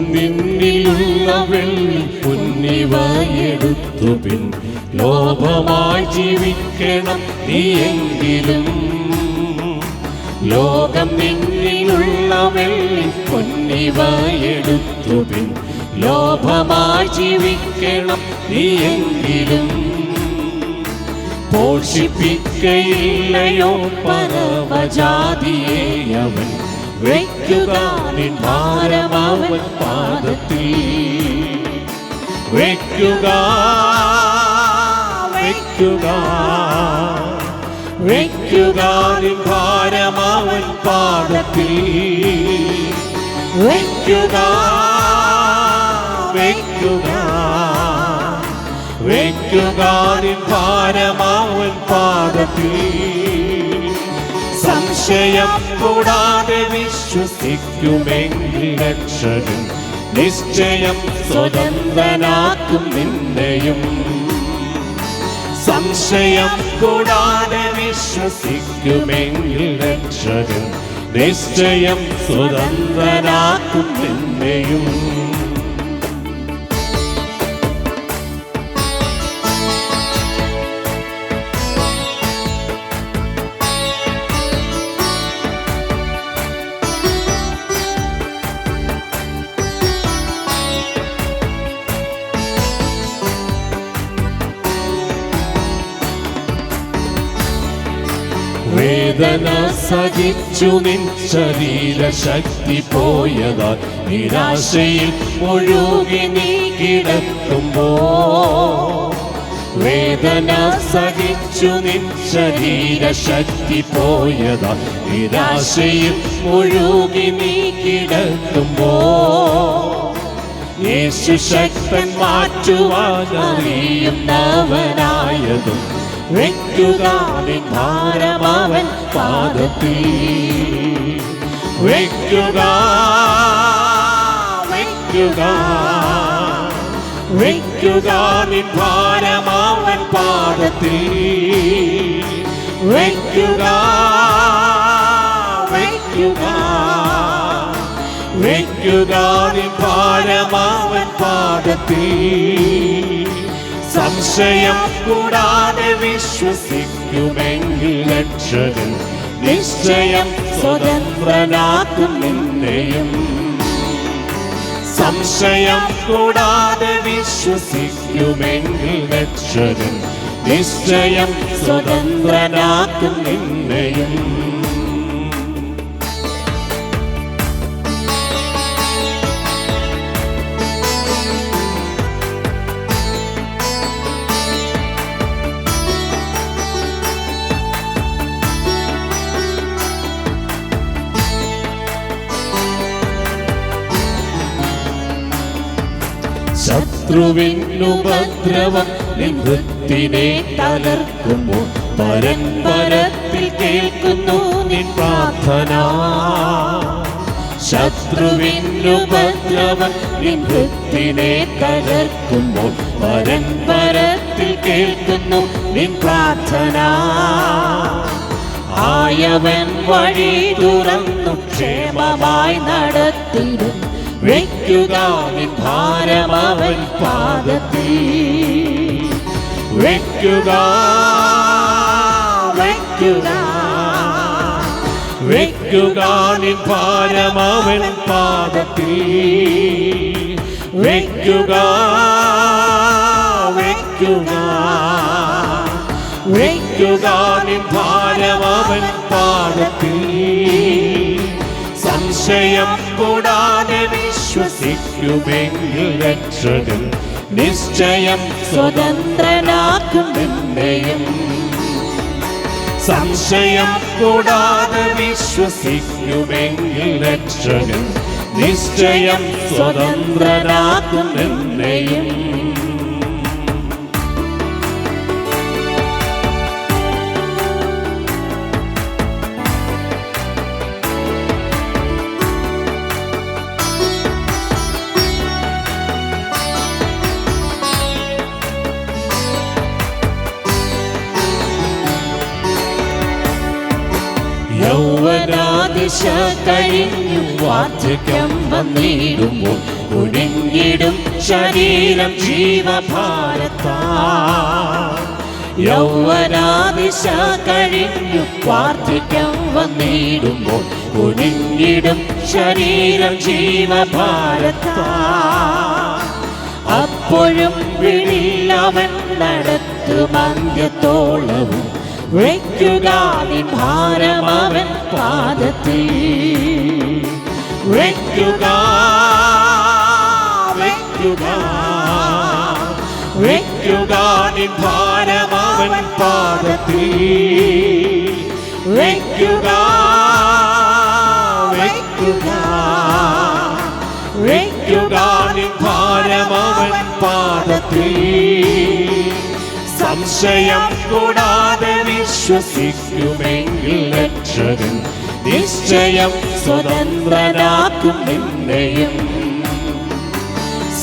നിന്നിലുള്ള വെള്ളി പൊന്നിവയെടുത്തു പിൻ. ലോഭമായി ജീവിക്കണം നീ എങ്കിലും. ലോകം നിന്നിലുള്ള വെള്ളി പൊന്നിവയെടുത്തു പിൻ. ലോഭമായി ജീവിക്കണം നീയെങ്കിലും പോഷിപ്പിക്കയില്ലയോ പരവജാതിയെ വയ്ക്കുക നിൻ ഭാരമവൻ പാദത്തിൽ. വയ്ക്കുക വയ്ക്കുക വയ്ക്കുക നിൻ ഭാരമവൻ പാദത്തിൽ. വയ്ക്കുക വയ്ക്കുക വയ്ക്കുക നിൻ ഭാരമവൻ പാദത്തിൽ. സംശയം കൂടാതെ വിശ്വസിക്കുമെങ്കിൽ രക്ഷകൻ നിശ്ചയം സ്വതന്ത്രനാക്കും നിന്നെയും. സംശയം കൂടാതെ വിശ്വസിക്കുമെങ്കിൽ രക്ഷകൻ നിശ്ചയം സ്വതന്ത്രനാക്കും നിന്നെയും. വേദന സഹിച്ചു നിൻ ശരീര ശക്തി പോയതാൽ നിരാശയിൽ മുഴുകി നീ കിടക്കുമ്പോ. വേദന സഹിച്ചു നിൻ ശരീര ശക്തി പോയതാൽ നിരാശയിൽ മുഴുകി നീ കിടക്കുമ്പോ. യേശു ശക്തൻ മാറ്റുവാനറിയുന്നവനായതും വയ്ക്കുക നിൻ ഭാരമവൻ പാദത്തിൽ. വെക്കുക വെക്കുക വയ്ക്കുക ഭാരമാവൻ പാദത്തിൽ. വെക്കുക വെക്കുക വയ്ക്കുക ഭാരമാവൻ പാദത്തിൽ. സംശയം കൂടാതെ വിശ്വസിക്കുമെങ്കിൽ രക്ഷകൻ നിശ്ചയം സ്വതന്ത്രനാക്കും നിന്നെയും. സംശയം കൂടാതെ വിശ്വസിക്കുമെങ്കിൽ രക്ഷകൻ നിശ്ചയം സ്വതന്ത്രനാക്കും നിന്നെയും. ശത്രുവിനുപദ്രവം നിവൃത്തിനെ തകർക്കുമ്പോൾ പരമ്പരത്തിൽ കേൾക്കുന്നു നിൻ പ്രാർത്ഥന. ശത്രുവിനുപദ്രവം നിവൃത്തിനെ തകർക്കുമ്പോൾ പരമ്പരത്തിൽ കേൾക്കുന്നു നിൻ പ്രാർത്ഥന. ആയവൻ വഴി തുറന്നു ക്ഷേമമായി നടത്തിടും. വയ്ക്കുക നിൻ ഭാരമവൻ പാദത്തിൽ. വെക്കുക വെക്കുക വെക്കുക നിൻ ഭാരമവൻ പാദത്തിൽ. വെക്കുക വെക്കുക വയ്ക്കുക നിൻ ഭാരമവൻ പാദത്തിൽ. സംശയം കൂടാതെ വിശ്വസിക്കുമെങ്കിൽ രക്ഷകൻ നിശ്ചയം സ്വതന്ത്രനാക്കും നിന്നെയും. സംശയം കൂടാതെ വിശ്വസിക്കുമെങ്കിൽ രക്ഷകൻ നിശ്ചയം സ്വതന്ത്രനാക്കും നിന്നെയും. യൗവനാദിശ കഴിഞ്ഞു വാർദ്ധക്യം വന്നിടുമ്പോൾ കുടുങ്ങിടും ശരീരം ജീവഭാരത്താ. യൗവനാദിശ കഴിഞ്ഞു വാർദ്ധക്യം വന്നിടുമ്പോൾ കുടുങ്ങിടും ശരീരം ജീവഭാരത്താ. അപ്പോഴും വിളില്ലവൻ നടത്തും അന്ത്യത്തോളവും. വയ്ക്കുക നിൻ ഭാരം പാദത്തിൽ. വയ്ക്കുക വയ്ക്കുക വയ്ക്കുക നിൻ ഭാരം പാദത്തിൽ. വയ്ക്കുക വയ്ക്കുക വയ്ക്കുക നിൻ ഭാരം പാദത്തിൽ. സംശയം കൂടാതെ വിശ്വസിക്കുമെങ്കിൽ രക്ഷകൻ നിശ്ചയം സ്വതന്ത്രനാക്കും നിന്നെയും.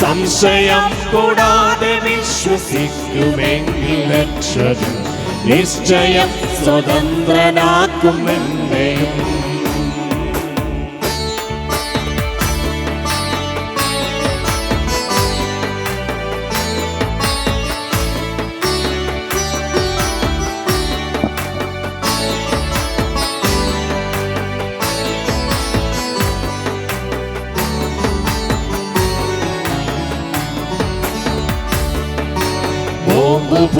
സംശയം കൂടാതെ വിശ്വസിക്കുമെങ്കിൽ രക്ഷകൻ നിശ്ചയം സ്വതന്ത്രനാക്കും നിന്നെയും.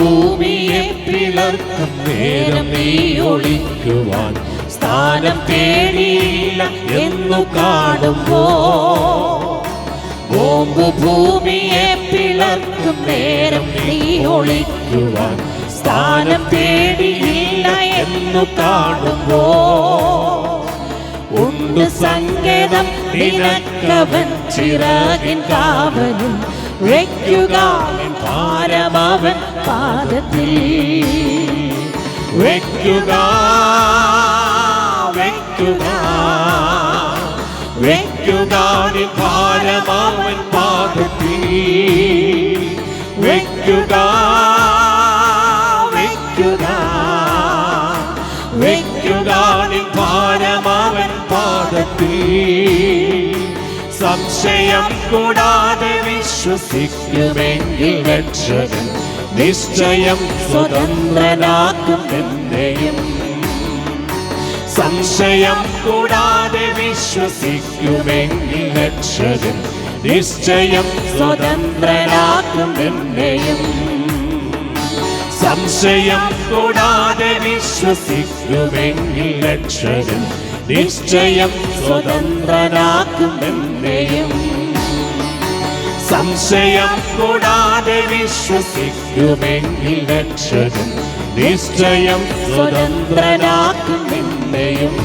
ഭൂമിയെ പിളർക്കും നേരം നീ ഒളിക്കുവാൻ. സ്ഥാനം തേടിയില്ല എന്നു കാണുമ്പോ. ബോംബ് ഭൂമിയെ പിളർക്കും നേരം നീ ഒളിക്കുവാൻ. സ്ഥാനം തേടിയില്ല എന്നു കാണുമ്പോ. ഉണ്ട് സങ്കേതം നിനക്കവൻ ചിറകിൻ കാവലും. വയ്ക്കുക ഭാരമവൻ പാദത്തിൽ വെക്കുക വെക്കുക വെക്കുക ഭാരമാവൻ പാദത്തിൽ. വെക്കുക വെക്കുക വെക്കുക ഭാരമാവൻ പാദത്തിൽ. സംശയം കൂടാതെ വിശ്വസിക്കുമെങ്കിൽ രക്ഷകൻ നിശ്ചയം സ്വതന്ത്രനാക്കും സംശയം കൂടാതെ വിശ്വസിക്കുമെങ്കിൽ രക്ഷകൻ നിശ്ചയം സ്വതന്ത്രനാക്കും എന്നെയും. സംശയം കൂടാതെ വിശ്വസിക്കുമെങ്കിൽ രക്ഷകൻ നിശ്ചയം സ്വതന്ത്രനാക്കും എന്നെയും. സംശയം കൂടാതെ വിശ്വസിക്കുമെങ്കിൽ രക്ഷകൻ നിശ്ചയം സ്വതന്ത്രനാക്കും എന്നെയും